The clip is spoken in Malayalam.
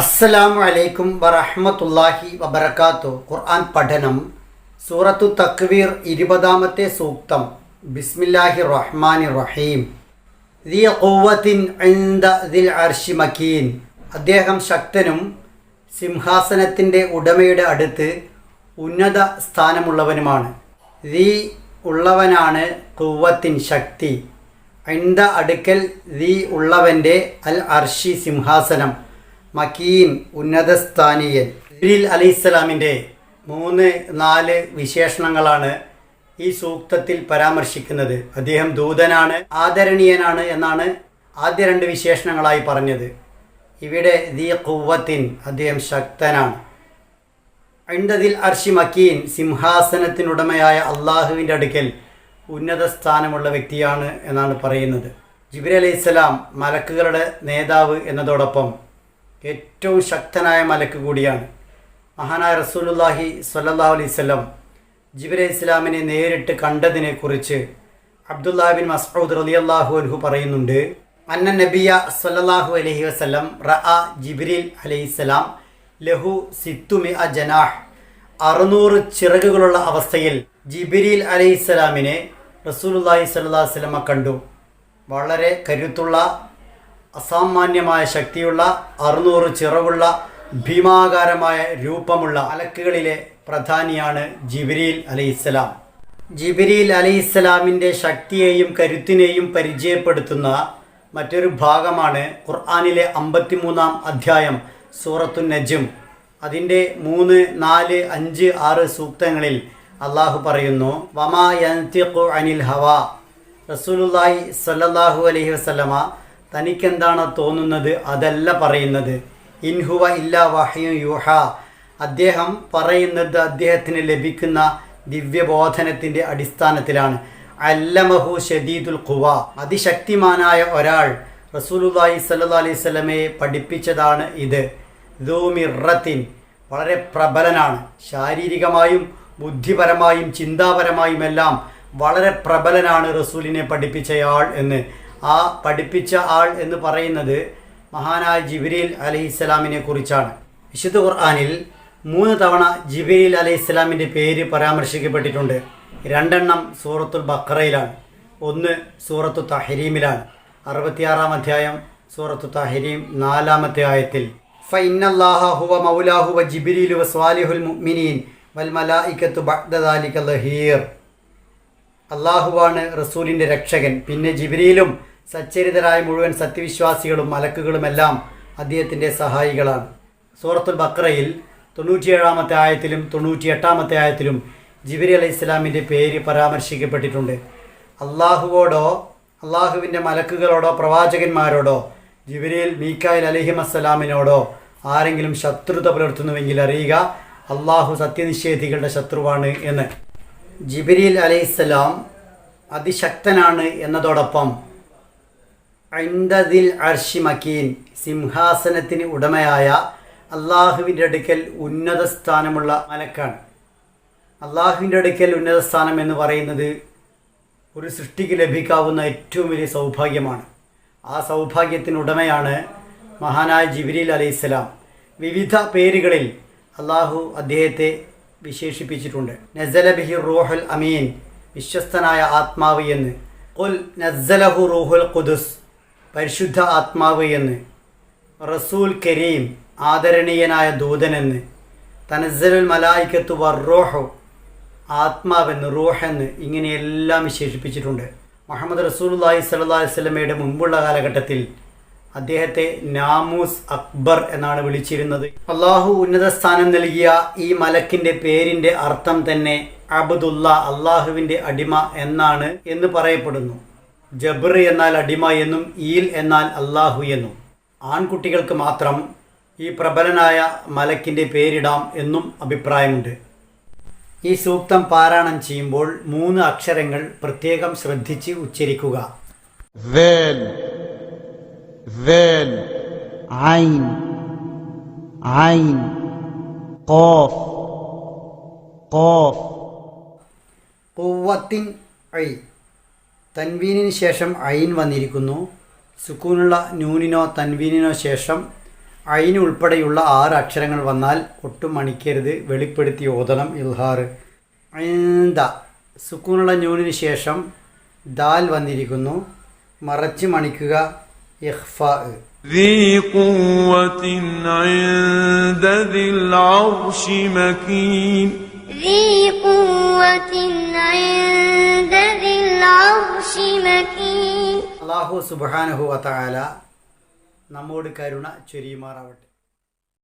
അസ്സലാമു അലൈക്കും വറഹ്മത്തുള്ളാഹി വബറകാത്തു. ഖുർആൻ പഠനം സൂറത്തു തക്വീർ ഇരുപതാമത്തെ സൂക്തം. ബിസ്മില്ലാഹി റഹ്മാനി റഹീം ഇൻദ അർശി മക്കീൻ അദ്ദേഹം ശക്തനും സിംഹാസനത്തിന്റെ ഉടമയുടെ അടുത്ത് ഉന്നത സ്ഥാനമുള്ളവനുമാണ്. ദി ഉള്ളവനാണ് ഖുവത്തിൻ ശക്തി. ഐന്ത അടുക്കൽ ദി ഉള്ളവന്റെ അൽ അർഷി സിംഹാസനം. മക്കീൻ ഉന്നതസ്ഥാനീയൻ. ജിബ്രീൽ അലൈഹിസ്സലാമിന്റെ മൂന്ന് നാല് വിശേഷണങ്ങളാണ് ഈ സൂക്തത്തിൽ പരാമർശിക്കുന്നത്. അദ്ദേഹം ദൂതനാണ് ആദരണീയനാണ് എന്നാണ് ആദ്യ രണ്ട് വിശേഷണങ്ങളായി പറഞ്ഞത്. ഇവിടെ ദി കുവത്തിൻ അദ്ദേഹം ശക്തനാണ്. ഐണ്ടതിൽ അർഷി മക്കീൻ സിംഹാസനത്തിനുടമയായ അള്ളാഹുവിന്റെ അടുക്കൽ ഉന്നത സ്ഥാനമുള്ള വ്യക്തിയാണ് എന്നാണ് പറയുന്നത്. ജിബിരി അലൈഹി സ്വലാം മലക്കുകളുടെ നേതാവ് എന്നതോടൊപ്പം ഏറ്റവും ശക്തനായ മലക്ക് കൂടിയാണ്. മഹാനായ റസൂലുല്ലാഹി സല്ലാ അലൈഹി സ്വലം ജിബിരി ഇസ്ലാമിനെ നേരിട്ട് കണ്ടതിനെക്കുറിച്ച് അബ്ദുല്ലാഹിബിൻ മസ്ഊദ് റളിയല്ലാഹു അൻഹു പറയുന്നുണ്ട്. അന്ന നബിയ സ്വല്ലല്ലാഹു അലൈഹി വസല്ലം റഅ ജിബ്രീൽ അലൈഹിസ്സലാം ലഹു സിത്തുമി അ ജനാഹ്. അറുന്നൂറ് ചിറകുകളുള്ള അവസ്ഥയിൽ ജിബിരിൽ അലൈഹിസ്സലാമിനെ റസൂലുല്ലാഹി അലൈഹി വസല്ലമ കണ്ടു. വളരെ കരുത്തുള്ള അസാമാന്യമായ ശക്തിയുള്ള അറുന്നൂറ് ചിറവുള്ള ഭീമാകാരമായ രൂപമുള്ള അലക്കുകളിലെ പ്രധാനിയാണ് ജിബിരിൽ അലൈഹിസ്സലാം. ജിബിരിൽ അലൈഹിസ്സലാമിന്റെ ശക്തിയെയും കരുത്തിനെയും പരിചയപ്പെടുത്തുന്ന മറ്റൊരു ഭാഗമാണ് ഖുർആാനിലെ അമ്പത്തിമൂന്നാം അധ്യായം സൂറത്തു നജും. അതിന്റെ മൂന്ന് നാല് അഞ്ച് ആറ് സൂക്തങ്ങളിൽ അള്ളാഹു പറയുന്നു വമാ അനിൽ ഹവ. റസൂലുല്ലാഹി സല്ലാഹു അലൈഹി വസല്ലമ തനിക്കെന്താണോ തോന്നുന്നത്? അതല്ല പറയുന്നത്. ഇൻഹുവ ഇല്ല വഹയു യുഹ. അദ്ദേഹം പറയുന്നത് അദ്ദേഹത്തിന് ലഭിക്കുന്ന ദിവ്യബോധനത്തിന്റെ അടിസ്ഥാനത്തിലാണ്. അല്ലമഹു ഷദീദുൽ ഖുവ. അതിശക്തിമാനായ ഒരാൾ റസൂലുല്ലാഹി സല്ലല്ലാഹു അലൈഹി വസല്ലമയെ പഠിപ്പിച്ചതാണ് ഇത്. ദൂമിറത്തിൻ വളരെ പ്രബലനാണ്. ശാരീരികമായും ബുദ്ധിപരമായും ചിന്താപരമായും എല്ലാം വളരെ പ്രബലനാണ് റസൂലിനെ പഠിപ്പിച്ചയാൾ എന്ന്. ആ പഠിപ്പിച്ച ആൾ എന്ന് പറയുന്നത് മഹാനായ ജിബിരിൽ അലൈഹിസ്സലാമിനെ കുറിച്ചാണ്. വിശുദ്ധ ഖുർആാനിൽ മൂന്ന് തവണ ജിബിരിൽ അലൈഹിസ്സലാമിന്റെ പേര് പരാമർശിക്കപ്പെട്ടിട്ടുണ്ട്. രണ്ടെണ്ണം സൂറത്തുൽ ബക്രയിലാണ് ഒന്ന് സൂറത്തു തഹരീമിലാണ്. അറുപത്തിയാറാം അധ്യായം സൂറത്തു തഹരീം നാലാമത്തെ ആയത്തിൽ. ഫൈനല്ലാഹുവ മൗലാഹു വ വ സ്വാലിഹുൽ മുഅ്മിനീൻ വൽ മലായിക്കത്തു ലഹീർ. അള്ളാഹുവാണ് റസൂലിന്റെ രക്ഷകൻ. പിന്നെ ജിബിരിയിലും സച്ചരിതരായ മുഴുവൻ സത്യവിശ്വാസികളും മലക്കുകളുമെല്ലാം അദ്ദേഹത്തിന്റെ സഹായികളാണ്. സൂറത്തുൽ ബക്രയിൽ തൊണ്ണൂറ്റിയേഴാമത്തെ ആയത്തിലും തൊണ്ണൂറ്റിയെട്ടാമത്തെ ആയത്തിലും ജിബിരി അലൈഹി ഇസ്ലാമിന്റെ പേര് പരാമർശിക്കപ്പെട്ടിട്ടുണ്ട്. അള്ളാഹുവോടോ അള്ളാഹുവിന്റെ മലക്കുകളോടോ പ്രവാചകന്മാരോടോ ജിബിരിയിൽ മീക്കായിൽ അലഹിമസ്സലാമിനോടോ ആരെങ്കിലും ശത്രുത പുലർത്തുന്നുവെങ്കിൽ അറിയുക അള്ളാഹു സത്യനിഷേധികളുടെ ശത്രുവാണ് എന്ന്. ജിബിരിൽ അലൈഹിസ്സലാം അതിശക്തനാണ് എന്നതോടൊപ്പം ഐന്ദദിൽ അർഷി മക്കീൻ സിംഹാസനത്തിന് ഉടമയായ അള്ളാഹുവിന്റെ അടുക്കൽ ഉന്നത സ്ഥാനമുള്ള മലക്കാണ്. അള്ളാഹുവിന്റെ അടുക്കൽ ഉന്നത സ്ഥാനം എന്ന് പറയുന്നത് ഒരു സൃഷ്ടിക്ക് ലഭിക്കാവുന്ന ഏറ്റവും വലിയ സൗഭാഗ്യമാണ്. ആ സൗഭാഗ്യത്തിന് ഉടമയാണ് മഹാനായ ജിബിരിൽ അലൈഹിസ്സലാം വിവിധ പേരുകളിൽ അള്ളാഹു അദ്ദേഹത്തെ വിശേഷിപ്പിച്ചിട്ടുണ്ട്. നസല ബിഹി റൂഹുൽ അമീൻ വിശ്വസ്തനായ ആത്മാവ് എന്ന്. ഖുൽ നസലഹു റൂഹുൽ ഖുദുസ്. പരിശുദ്ധ ആത്മാവ് എന്ന്. റസൂൽ കരീം ആദരണീയനായ ദൂതനെന്ന്. തനസലുൽ മലായിക്കത്ത് വർറോഹോ ആത്മാവെന്ന് റൂഹെന്ന് ഇങ്ങനെയെല്ലാം വിശേഷിപ്പിച്ചിട്ടുണ്ട്. മുഹമ്മദ് റസൂലുല്ലാഹി സ്വല്ലല്ലാഹി അലൈഹി വസല്ലമയുടെ മുമ്പുള്ള കാലഘട്ടത്തിൽ അദ്ദേഹത്തെ നാമൂസ് അക്ബർ എന്നാണ് വിളിച്ചിരുന്നത്. അള്ളാഹു ഉന്നത സ്ഥാനം നൽകിയ ഈ മലക്കിന്റെ പേരിന്റെ അർത്ഥം തന്നെ അബുദുല്ല അള്ളാഹുവിന്റെ അടിമ എന്നാണ് എന്ന് പറയപ്പെടുന്നു. ജബർ എന്നാൽ അടിമ എന്നും ഈൽ എന്നാൽ അള്ളാഹു എന്നും. ആൺകുട്ടികൾക്ക് മാത്രം ഈ പ്രബലനായ മലക്കിന്റെ പേരിടാം എന്നും അഭിപ്രായമുണ്ട്. ഈ സൂക്തം പാരായണം ചെയ്യുമ്പോൾ മൂന്ന് അക്ഷരങ്ങൾ പ്രത്യേകം ശ്രദ്ധിച്ച് ഉച്ചരിക്കുക. ഖുവത്തിൻ ഐ. തൻവീനിന് ശേഷം ഐൻ വന്നിരിക്കുന്നു സുക്കൂനുള്ള നൂനിനോ തൻവീനിനോ ശേഷം അയിന് ഉൾപ്പെടെയുള്ള ആറ് അക്ഷരങ്ങൾ വന്നാൽ ഒട്ടും മണിക്കരുത് വെളിപ്പെടുത്തി ഓതണം ഇൽഹാർ ഐന്ദ സുക്കൂനുള്ള ന്യൂനിന് ശേഷം ദാൽ വന്നിരിക്കുന്നു മറച്ച് മണിക്കുക ഇഹ്ഫ ذي قوة عند ذي العرش مكين ذي قوة അള്ളാഹു സുബാനഹു വതആല നമ്മോട് കരുണ ചൊരിയുമാറാവട്ടെ.